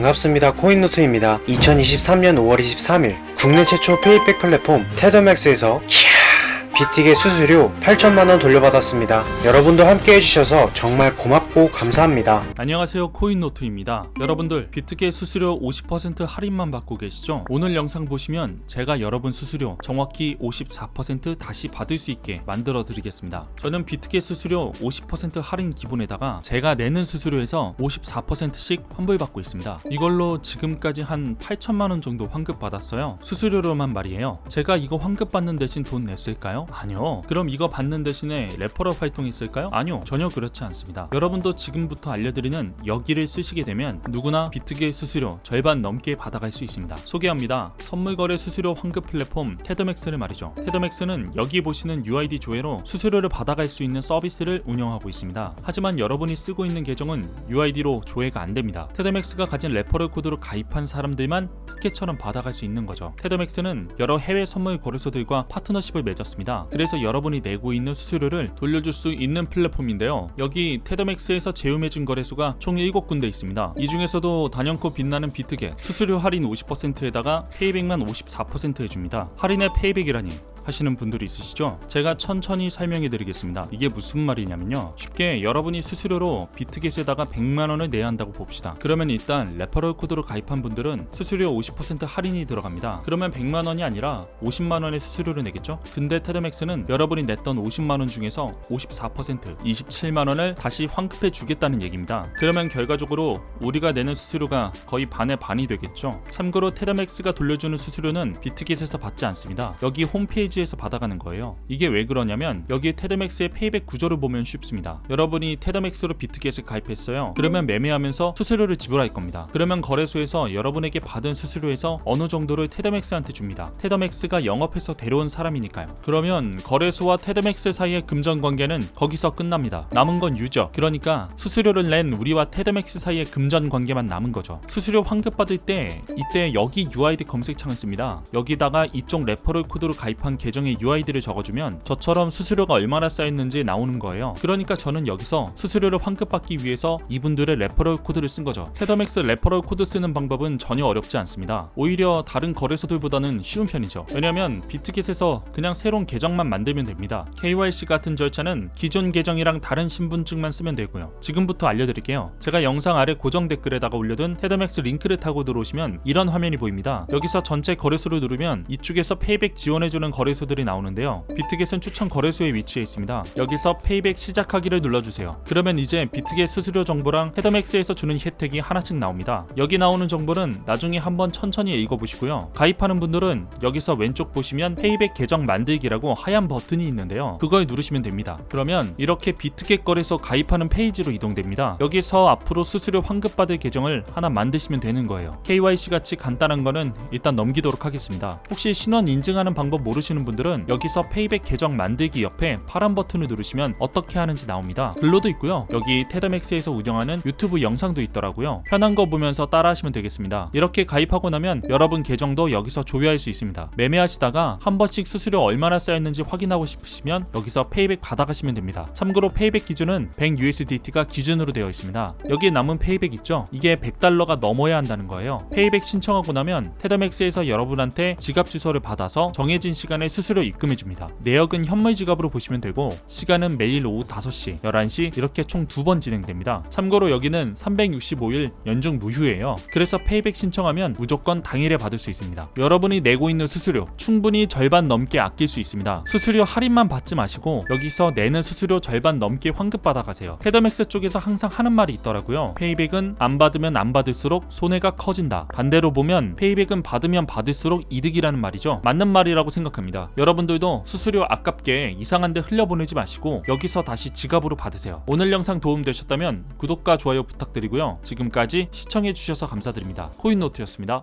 반갑습니다. 코인노트입니다. 2023년 5월 23일 국내 최초 페이백 플랫폼 테더맥스에서 비틱의 수수료 8천만원 돌려받았습니다. 여러분도 함께 해주셔서 정말 고맙고 감사합니다. 안녕하세요. 코인노트입니다. 여러분들 비트게 수수료 50% 할인만 받고 계시죠? 오늘 영상 보시면 제가 여러분 수수료 정확히 54% 다시 받을 수 있게 만들어 드리겠습니다. 저는 비트게 수수료 50% 할인 기본에다가 제가 내는 수수료에서 54%씩 환불받고 있습니다. 이걸로 지금까지 한 8천만원 정도 환급 받았어요. 수수료로만 말이에요. 제가 이거 환급 받는 대신 돈 냈을까요? 아니요. 그럼 이거 받는 대신에 레퍼럴 활동이 있을까요? 아니요. 전혀 그렇지 않습니다. 여러분도 지금부터 알려드리는 여기를 쓰시게 되면 누구나 비트게 수수료 절반 넘게 받아갈 수 있습니다. 소개합니다. 선물거래 수수료 환급 플랫폼 테더맥스를 말이죠. 테더맥스는 여기 보시는 UID 조회로 수수료를 받아갈 수 있는 서비스를 운영하고 있습니다. 하지만 여러분이 쓰고 있는 계정은 UID로 조회가 안 됩니다. 테더맥스가 가진 레퍼럴 코드로 가입한 사람들만 특혜처럼 받아갈 수 있는 거죠. 테더맥스는 여러 해외 선물 거래소들과 파트너십을 맺었습니다 그래서 여러분이 내고 있는 수수료를 돌려줄 수 있는 플랫폼인데요. 여기 테더맥스에서 제휴해준 거래소가 총 7군데 있습니다. 이 중에서도 단연코 빛나는 비트게 수수료 할인 50%에다가 페이백만 54% 해줍니다. 할인의 페이백이라니 하시는 분들이 있으시죠? 제가 천천히 설명해 드리겠습니다. 이게 무슨 말이냐면요. 쉽게 여러분이 수수료로 비트겟에다가 100만 원을 내야 한다고 봅시다. 그러면 일단 레퍼럴 코드로 가입한 분들은 수수료 50% 할인이 들어갑니다. 그러면 100만 원이 아니라 50만 원의 수수료를 내겠죠? 근데 테드맥스는 여러분이 냈던 50만 원 중에서 54% 27만 원을 다시 환급해 주겠다는 얘기입니다. 그러면 결과적으로 우리가 내는 수수료가 거의 반의 반이 되겠죠. 참고로 테드맥스가 돌려주는 수수료는 비트겟에서 받지 않습니다. 여기 홈페이지 에서 받아가는 거예요. 이게 왜 그러냐면 여기 테드맥스의 페이백 구조를 보면 쉽습니다. 여러분이 테드맥스로 비트겟에 가입했어요. 그러면 매매하면서 수수료를 지불할 겁니다. 그러면 거래소에서 여러분에게 받은 수수료에서 어느 정도를 테드맥스한테 줍니다. 테드맥스가 영업해서 데려온 사람이니까요. 그러면 거래소와 테드맥스 사이의 금전 관계는 거기서 끝납니다. 남은 건 유저. 그러니까 수수료를 낸 우리와 테드맥스 사이의 금전 관계만 남은 거죠. 수수료 환급 받을 때 이때 여기 UID 검색창을 씁니다. 여기다가 이쪽 레퍼럴 코드로 가입한 계정의 UID를 적어주면 저처럼 수수료가 얼마나 쌓였는지 나오는 거예요. 그러니까 저는 여기서 수수료를 환급받기 위해서 이분들의 레퍼럴 코드를 쓴 거죠. 테더맥스 레퍼럴 코드 쓰는 방법은 전혀 어렵지 않습니다. 오히려 다른 거래소들보다는 쉬운 편이죠. 왜냐면 비트겟에서 그냥 새로운 계정만 만들면 됩니다. KYC 같은 절차는 기존 계정이랑 다른 신분증만 쓰면 되고요. 지금부터 알려드릴게요. 제가 영상 아래 고정 댓글에다가 올려둔 테더맥스 링크를 타고 들어오시면 이런 화면이 보입니다. 여기서 전체 거래소를 누르면 이쪽에서 페이백 지원해주는 거래소 들이 나오는데요. 비트겟은 추천 거래소에 위치해 있습니다. 여기서 페이백 시작하기를 눌러주세요. 그러면 이제 비트겟 수수료 정보랑 헤더맥스에서 주는 혜택이 하나씩 나옵니다. 여기 나오는 정보는 나중에 한번 천천히 읽어보시고요. 가입하는 분들은 여기서 왼쪽 보시면 페이백 계정 만들기라고 하얀 버튼이 있는데요. 그걸 누르시면 됩니다. 그러면 이렇게 비트겟 거래소 가입하는 페이지로 이동됩니다. 여기서 앞으로 수수료 환급받을 계정을 하나 만드시면 되는 거예요. KYC 같이 간단한 거는 일단 넘기도록 하겠습니다. 혹시 신원 인증하는 방법 모르시는 분들은 여기서 페이백 계정 만들기 옆에 파란 버튼을 누르시면 어떻게 하는지 나옵니다. 글로도 있고요. 여기 테더맥스에서 운영하는 유튜브 영상도 있더라고요. 편한 거 보면서 따라 하시면 되겠습니다. 이렇게 가입하고 나면 여러분 계정도 여기서 조회할 수 있습니다. 매매하시다가 한 번씩 수수료 얼마나 쌓였는지 확인하고 싶으시면 여기서 페이백 받아가시면 됩니다. 참고로 페이백 기준은 100USDT가 기준으로 되어 있습니다. 여기에 남은 페이백 있죠? 이게 100달러가 넘어야 한다는 거예요. 페이백 신청하고 나면 테더맥스에서 여러분한테 지갑 주소를 받아서 정해진 시간에 수수료 입금해 줍니다. 내역은 현물 지갑으로 보시면 되고 시간은 매일 오후 5시, 11시 이렇게 총 두 번 진행됩니다. 참고로 여기는 365일 연중 무휴예요. 그래서 페이백 신청하면 무조건 당일에 받을 수 있습니다. 여러분이 내고 있는 수수료 충분히 절반 넘게 아낄 수 있습니다. 수수료 할인만 받지 마시고 여기서 내는 수수료 절반 넘게 환급 받아 가세요. 테더맥스 쪽에서 항상 하는 말이 있더라고요. 페이백은 안 받으면 안 받을수록 손해가 커진다. 반대로 보면 페이백은 받으면 받을수록 이득이라는 말이죠. 맞는 말이라고 생각합 니다. 여러분들도 수수료 아깝게 이상한데 흘려보내지 마시고 여기서 다시 지갑으로 받으세요. 오늘 영상 도움되셨다면 구독과 좋아요 부탁드리고요. 지금까지 시청해주셔서 감사드립니다. 코인노트였습니다.